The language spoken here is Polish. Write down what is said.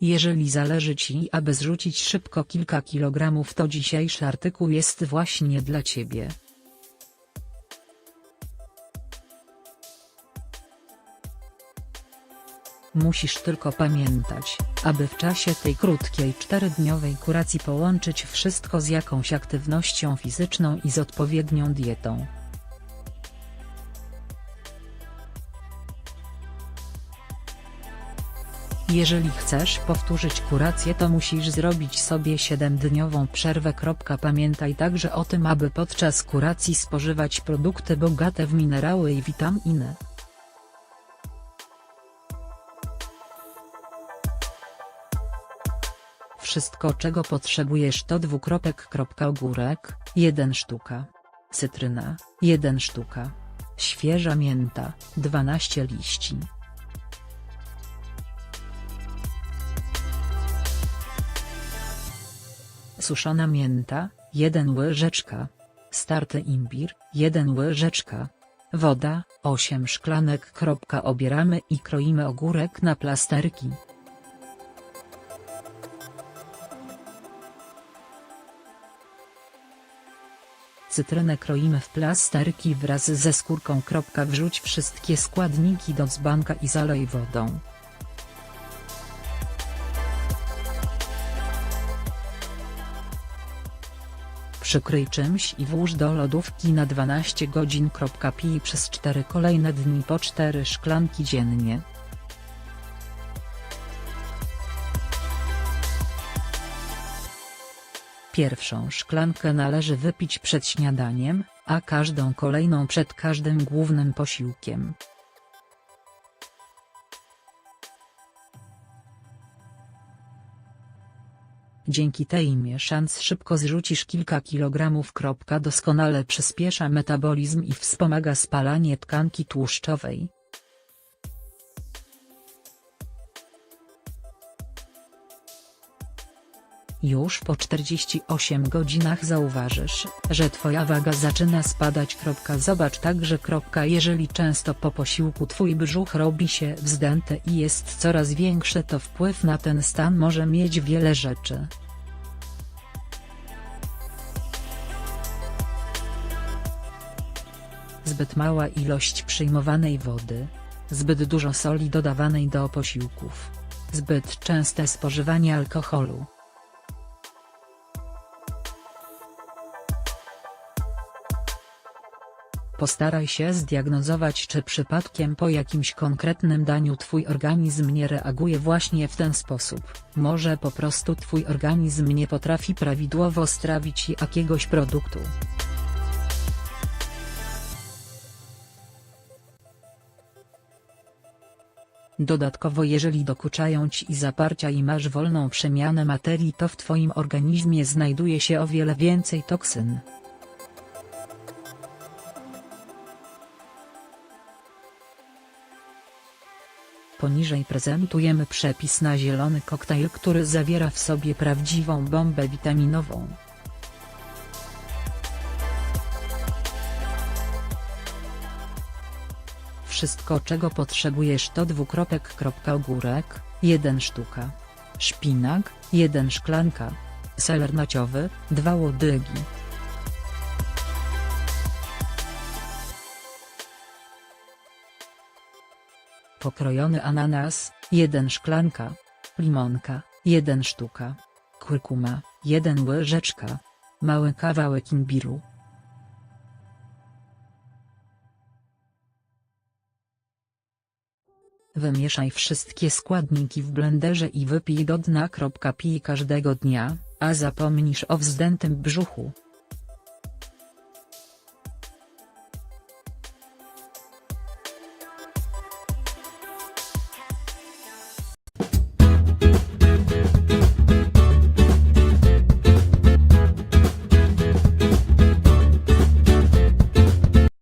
Jeżeli zależy Ci aby zrzucić szybko kilka kilogramów to dzisiejszy artykuł jest właśnie dla Ciebie. Musisz tylko pamiętać, aby w czasie tej krótkiej czterodniowej kuracji połączyć wszystko z jakąś aktywnością fizyczną i z odpowiednią dietą. Jeżeli chcesz powtórzyć kurację to musisz zrobić sobie 7-dniową przerwę. Pamiętaj także o tym aby podczas kuracji spożywać produkty bogate w minerały i witaminy. Wszystko czego potrzebujesz to dwukropek. Ogórek, 1 sztuka. Cytryna, 1 sztuka. Świeża mięta, 12 liści. Suszona mięta, 1 łyżeczka. Starty imbir, 1 łyżeczka. Woda, 8 szklanek. Obieramy i kroimy ogórek na plasterki. Cytrynę kroimy w plasterki wraz ze skórką. Wrzuć wszystkie składniki do dzbanka i zalej wodą. Przykryj czymś i włóż do lodówki na 12 godzin. Pij przez 4 kolejne dni po 4 szklanki dziennie. Pierwszą szklankę należy wypić przed śniadaniem, a każdą kolejną przed każdym głównym posiłkiem. Dzięki tej mieszance szybko zrzucisz kilka kilogramów. Doskonale przyspiesza metabolizm i wspomaga spalanie tkanki tłuszczowej. Już po 48 godzinach zauważysz, że Twoja waga zaczyna spadać. Zobacz także. Jeżeli często po posiłku Twój brzuch robi się wzdęte i jest coraz większy to wpływ na ten stan może mieć wiele rzeczy. Zbyt mała ilość przyjmowanej wody. Zbyt dużo soli dodawanej do posiłków. Zbyt częste spożywanie alkoholu. Postaraj się zdiagnozować czy przypadkiem po jakimś konkretnym daniu Twój organizm nie reaguje właśnie w ten sposób, może po prostu Twój organizm nie potrafi prawidłowo strawić jakiegoś produktu. Dodatkowo jeżeli dokuczają Ci zaparcia i masz wolną przemianę materii to w Twoim organizmie znajduje się o wiele więcej toksyn. Poniżej prezentujemy przepis na zielony koktajl który zawiera w sobie prawdziwą bombę witaminową. Wszystko czego potrzebujesz to dwukropek. Ogórek, 1 sztuka. Szpinak, 1 szklanka. Seler naciowy, 2 łodygi. Pokrojony ananas, 1 szklanka. Limonka, 1 sztuka. Kurkuma, 1 łyżeczka. Mały kawałek imbiru. Wymieszaj wszystkie składniki w blenderze i wypij do dna. Pij każdego dnia, a zapomnisz o wzdętym brzuchu.